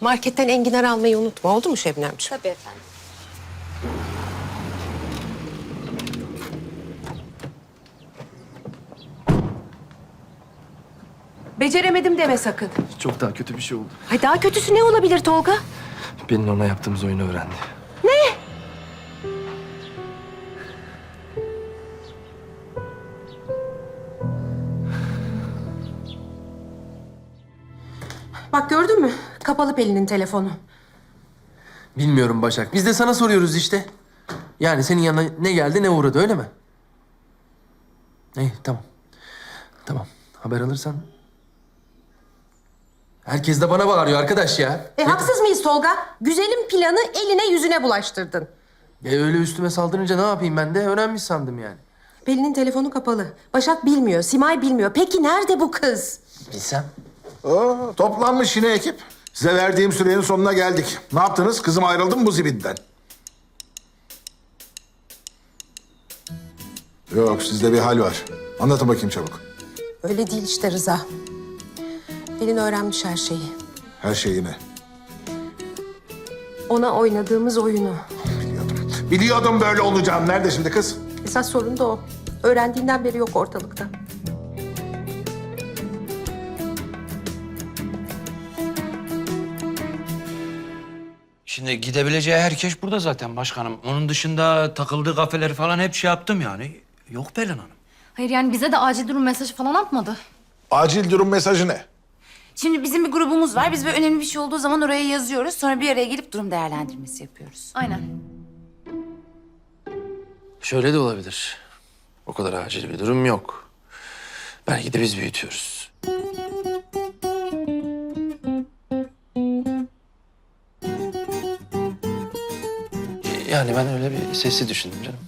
Marketten enginar almayı unutma. Oldu mu Şebnemciğim? Tabii efendim. Beceremedim deme sakın. Çok daha kötü bir şey oldu. Ay daha kötüsü ne olabilir Tolga? Pelin ona yaptığımız oyunu öğrendi. Bak gördün mü? Kapalı Pelin'in telefonu. Bilmiyorum Başak. Biz de sana soruyoruz işte. Yani senin yanına ne geldi ne uğradı öyle mi? İyi tamam. Tamam. Haber alırsan. Herkes de bana bağırıyor arkadaş ya. E haksız mıyız Tolga? Güzelim planı eline yüzüne bulaştırdın. E, öyle üstüme saldırınca ne yapayım ben de öğrenmiş sandım yani. Pelin'in telefonu kapalı. Başak bilmiyor, Simay bilmiyor. Peki nerede bu kız? Bilsem. Oo, toplanmış yine ekip. Size verdiğim sürenin sonuna geldik. Ne yaptınız? Kızım ayrıldı mı bu zibinden? Yok, sizde bir hal var. Anlatın bakayım çabuk. Öyle değil işte Rıza. Pelin öğrenmiş her şeyi. Her şeyini. Ona oynadığımız oyunu. Biliyordum. Biliyordum böyle olacağım. Nerede şimdi kız? Esas sorun da o. Öğrendiğinden beri yok ortalıkta. Şimdi gidebileceği herkes burada zaten başkanım. Onun dışında takıldığı kafeleri falan hep şey yaptım yani. Yok Pelin Hanım. Hayır yani bize de acil durum mesajı falan atmadı. Acil durum mesajı ne? Şimdi bizim bir grubumuz var. Biz böyle önemli bir şey olduğu zaman oraya yazıyoruz. Sonra bir araya gelip durum değerlendirmesi yapıyoruz. Aynen. Şöyle de olabilir. O kadar acil bir durum yok. Belki de biz büyütüyoruz. Yani ben öyle bir sesi düşündüm canım.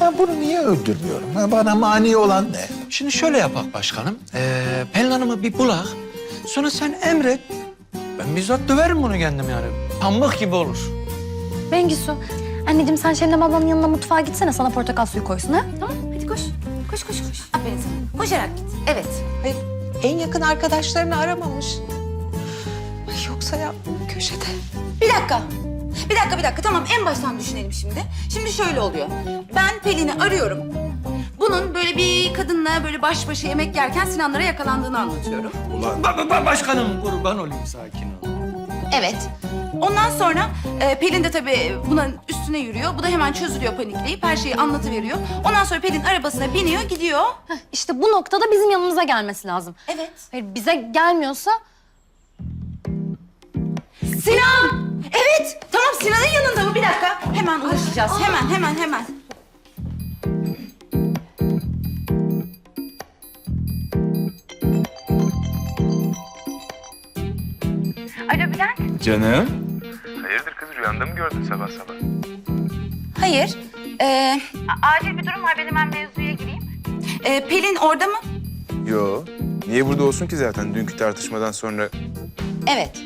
Ben bunu niye öldürmüyorum? Ha, bana mani olan ne? Şimdi şöyle yapak başkanım. Ee, Pelin Hanım'ı bir bulak. Sonra sen emret. Ben bizzat döverim bunu kendim yani. Pamuk gibi olur. Bengisu, anneciğim sen Şebnem ablanın yanına mutfağa gitsene sana portakal suyu koysun ha? Tamam hadi koş. Koş koş koş. Aferin sana. Koşarak git. Evet. Hayır, en yakın arkadaşlarını aramamış. Ay, yoksa ya köşede. Bir dakika. Bir dakika bir dakika. Tamam en baştan düşünelim şimdi. Şimdi şöyle oluyor. Ben Pelin'i arıyorum. Bunun böyle bir kadınla böyle baş başa yemek yerken Sinanlara yakalandığını anlatıyorum. Ba- ba- ba- başkanım kurban olayım sakin ol. Evet. Ondan sonra e, Pelin de tabii buna üstüne yürüyor. Bu da hemen çözülüyor panikleyip her şeyi anlatıveriyor. Ondan sonra Pelin arabasına biniyor gidiyor. Heh, işte bu noktada bizim yanımıza gelmesi lazım. Evet. Hayır bize gelmiyorsa Sinan! Sinan'ın yanında mı? Bir dakika. Hemen ulaşacağız. Hemen, hemen, hemen. Alo Bülent. Canım. Hayırdır kız rüyanda mı gördün sabah sabah? Hayır. Ee, acil bir durum var. Benim ben mevzuya gireyim. Ee, Pelin orada mı? Yo. Niye burada olsun ki zaten dünkü tartışmadan sonra? Evet.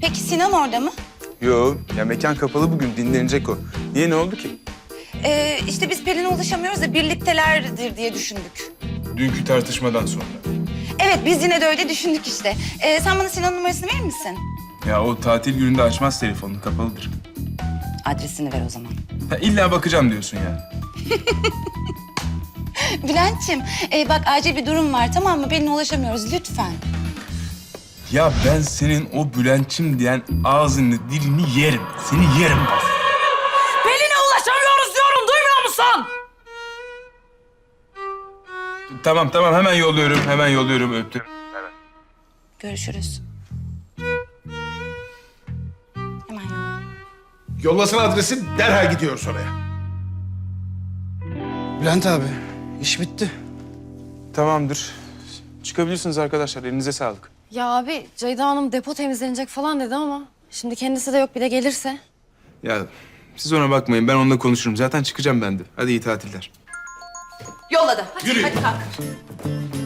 Peki Sinan orada mı? Yo. Ya mekan kapalı bugün dinlenecek o. Niye ne oldu ki? Ee, işte biz Pelin'e ulaşamıyoruz da birliktelerdir diye düşündük. Dünkü tartışmadan sonra. Evet biz yine de öyle düşündük işte. Ee, sen bana Sinan'ın numarasını verir misin? Ya o tatil gününde açmaz telefonunu kapalıdır. Adresini ver o zaman. Ha, illa bakacağım diyorsun yani. Bülent'ciğim e, bak acil bir durum var tamam mı? Pelin'e ulaşamıyoruz lütfen. Ya ben senin o Bülent'çim diyen ağzını dilini yerim. Seni yerim bak. Pelin'e ulaşamıyoruz diyorum duymuyor musun? Tamam tamam hemen yolluyorum. Hemen yolluyorum öptüm. Görüşürüz. Hemen yolla. Yollasın adresi, derhal gidiyoruz oraya. Bülent abi, iş bitti. Tamamdır. Çıkabilirsiniz arkadaşlar. Elinize sağlık. Ya abi Ceyda Hanım depo temizlenecek falan dedi ama şimdi kendisi de yok bir de gelirse. Ya siz ona bakmayın. Ben onunla konuşurum. Zaten çıkacağım ben de. Hadi iyi tatiller. Yolladı. Hadi, hadi kalk.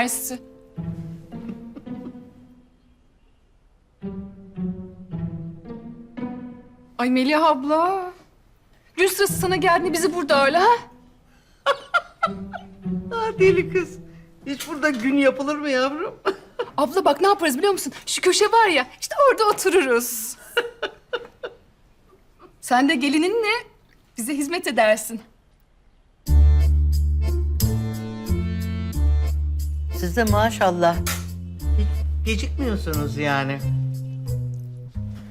Mersi. Ay Melih abla. Gün sırası sana geldiğinde bizi burada öyle ha? Deli kız. Hiç burada gün yapılır mı yavrum? Abla bak ne yaparız biliyor musun? Şu köşe var ya işte orada otururuz. Sen de gelininle bize hizmet edersin. Siz de maşallah. Hiç gecikmiyorsunuz yani.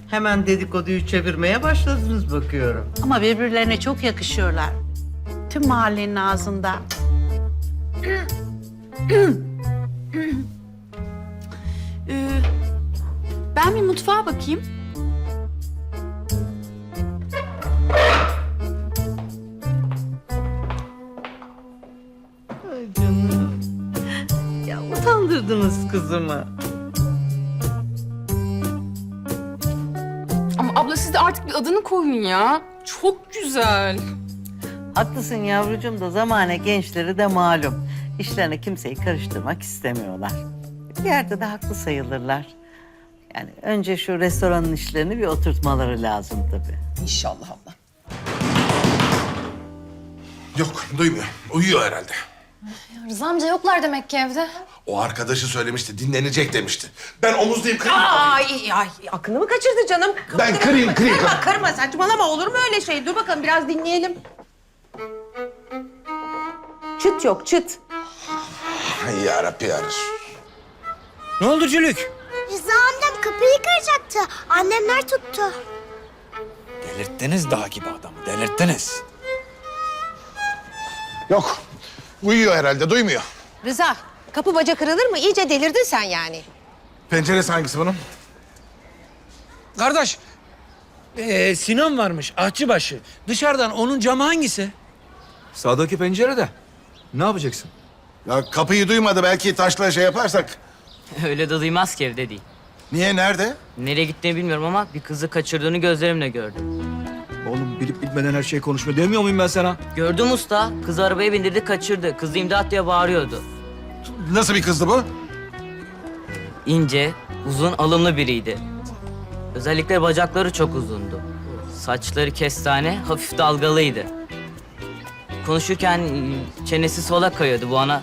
Hemen dedikoduyu çevirmeye başladınız bakıyorum. Ama birbirlerine çok yakışıyorlar. Tüm mahallenin ağzında. Ee, ben bir mutfağa bakayım. Utandırdınız kızımı. Ama abla siz de artık bir adını koyun ya. Çok güzel. Haklısın yavrucuğum da zamane gençleri de malum. İşlerine kimseyi karıştırmak istemiyorlar. Bir yerde de haklı sayılırlar. Yani önce şu restoranın işlerini bir oturtmaları lazım tabii. İnşallah abla. Yok duymuyor. Uyuyor herhalde. Rıza amca yoklar demek ki evde. O arkadaşı söylemişti dinlenecek demişti. Ben omuzdayım kırayım. Ay, ay aklını mı kaçırdı canım? Ben kırayım kırayım. Kırma kırma saçmalama olur mu öyle şey? Dur bakalım biraz dinleyelim. Çıt yok çıt. Ay yarabbi yarış. Ne oldu Cülük? Rıza amcam kapıyı kıracaktı. Annemler tuttu. Delirttiniz dağ gibi adamı, delirttiniz. Yok. Uyuyor herhalde duymuyor. Rıza kapı baca kırılır mı? İyice delirdin sen yani. Penceresi hangisi bunun? Kardeş, ee, Sinan varmış, ahçıbaşı. Dışarıdan onun camı hangisi? Sağdaki pencerede. Ne yapacaksın? Ya kapıyı duymadı belki taşla şey yaparsak. Öyle de duymaz ki evde değil. Niye nerede? Nereye gittiğini bilmiyorum ama bir kızı kaçırdığını gözlerimle gördüm. Oğlum bilip bilmeden her şeyi konuşma demiyor muyum ben sana? Gördüm usta. Kızı arabaya bindirdi kaçırdı. Kız imdat diye bağırıyordu. Nasıl bir kızdı bu? İnce, uzun, alımlı biriydi. Özellikle bacakları çok uzundu. Saçları kestane, hafif dalgalıydı. Konuşurken çenesi sola kayıyordu. Bu ana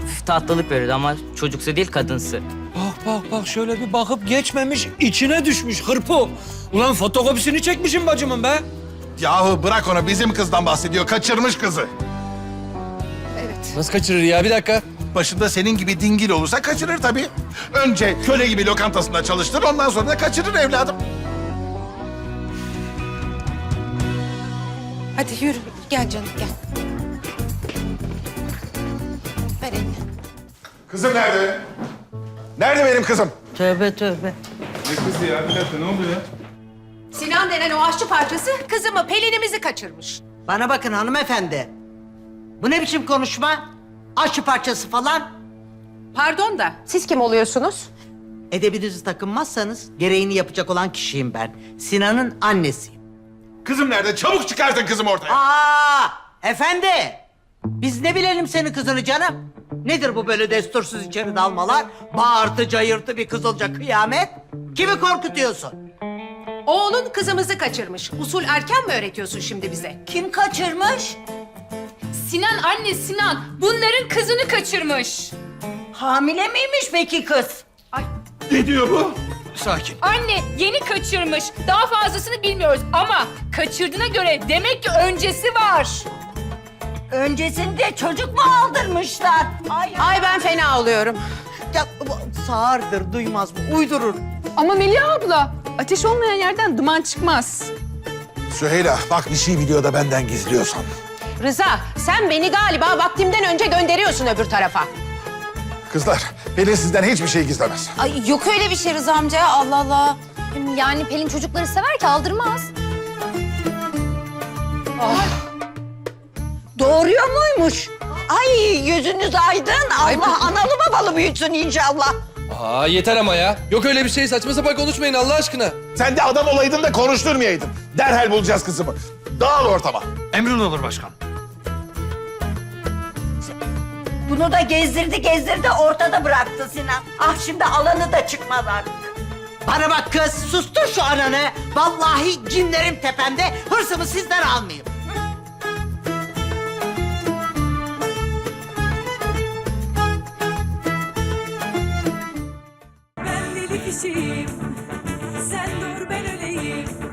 hafif tatlılık veriyordu ama çocuksu değil kadınsı. Bak bak bak şöyle bir bakıp geçmemiş, içine düşmüş hırpo. Ulan fotokopisini çekmişim bacımın be. Yahu bırak onu bizim kızdan bahsediyor. Kaçırmış kızı. Nasıl kaçırır ya? Bir dakika. Başında senin gibi dingil olursa kaçırır tabii. Önce köle gibi lokantasında çalıştır ondan sonra da kaçırır evladım. Hadi yürü gel canım gel. Ver elini. Kızım nerede? Nerede benim kızım? Tövbe tövbe. Sinan denen o aşçı parçası kızımı Pelin'imizi kaçırmış. Bana bakın hanımefendi. Bu ne biçim konuşma? Aşı parçası falan. Pardon da siz kim oluyorsunuz? Edebinizi takınmazsanız gereğini yapacak olan kişiyim ben. Sinan'ın annesiyim. Kızım nerede? Çabuk çıkartın kızım ortaya. Aa, efendi. Biz ne bilelim senin kızını canım? Nedir bu böyle destursuz içeri dalmalar? Bağırtı cayırtı bir kızılca kıyamet. Kimi korkutuyorsun? Oğlun kızımızı kaçırmış. Usul erken mi öğretiyorsun şimdi bize? Kim kaçırmış? Sinan anne Sinan bunların kızını kaçırmış. Hamile miymiş peki kız? Ne diyor bu? Sakin. Anne yeni kaçırmış. Daha fazlasını bilmiyoruz ama kaçırdığına göre demek ki öncesi var. Öncesinde çocuk mu aldırmışlar? Ay, Ay ben fena oluyorum. ya, bu sağırdır, duymaz mı? Uydurur. Ama Melih abla ateş olmayan yerden duman çıkmaz. Süheyla bak bir şey biliyor da benden gizliyorsan. Rıza sen beni galiba vaktimden önce gönderiyorsun öbür tarafa. Kızlar Pelin sizden hiçbir şey gizlemez. Ay yok öyle bir şey Rıza amca Allah Allah. Yani Pelin çocukları sever ki aldırmaz. Doğuruyor muymuş? Ay yüzünüz aydın. Allah analı babalı büyütsün inşallah. Aa yeter ama ya. Yok öyle bir şey saçma sapan konuşmayın Allah aşkına. Sen de adam olaydın da konuşturmayaydın. Derhal bulacağız kızımı. Dağıl ortama. Emrin olur başkan. Bunu da gezdirdi gezdirdi ortada bıraktı Sinan. Ah şimdi alanı da çıkmaz artık. Bana bak kız sustur şu ananı. Vallahi cinlerim tepemde hırsımı sizden almayayım. bir Sen dur ben öleyim.